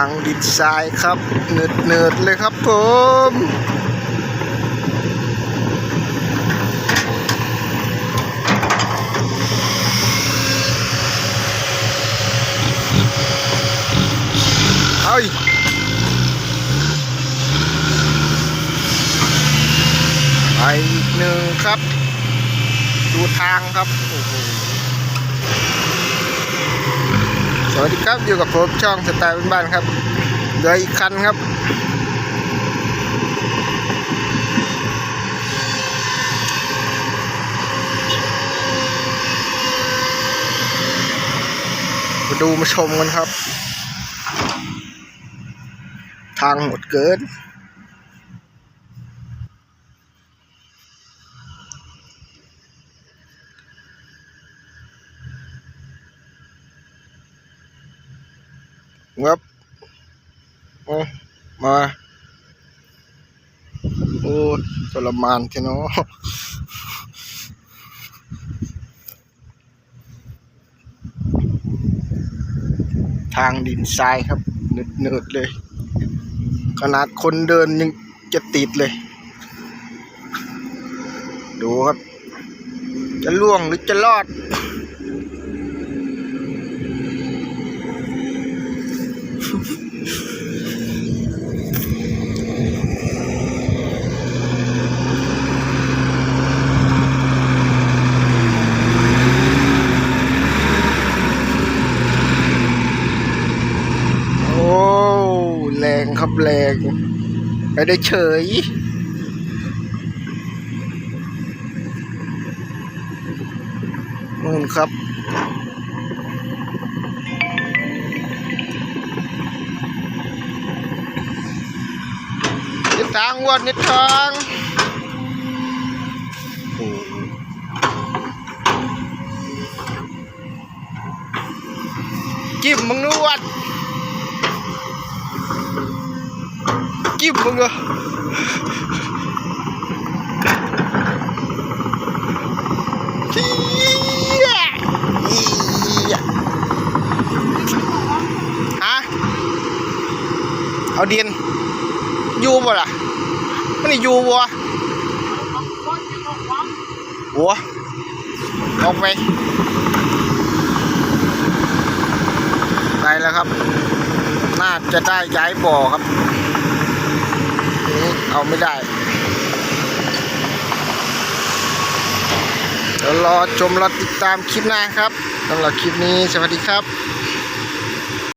างดินทรายครับเนิดเนิดเลยครับผมเอ้ยไปอีกหนึ่งครับ ดูทางครับโอ้โหส วัสดีครับอยู่กับผมช่องสไตล์บ้านๆครับเหลืออีกคันครับ มาดูมาชมกันครับ ทางหมดเกิน งับโอ้มา โอ้ทรมานทีเนาะทางดินทรายครับเนืดๆเลย ขนาดคนเดินยังจะติดเลย ดูครับ จะล่วงหรือจะรอด โอ้แรงครับแรงไปได้เฉยนู่นครับ นิดทางวัดนิดทางจิ้มมึงนวดจิ้มมึงเหรอเย้เหี้ยฮะเอาดิน อยู่บ่ล่ะมันนี่อยู่บ่หัวออกไปได้แล้วครับ น่าจะได้ย้ายบ่อครับเอาไม่ได้เดี๋ยวรอชมรอติดตามคลิปหน้าครับสำหรับคลิปนี้สวัสดีครับ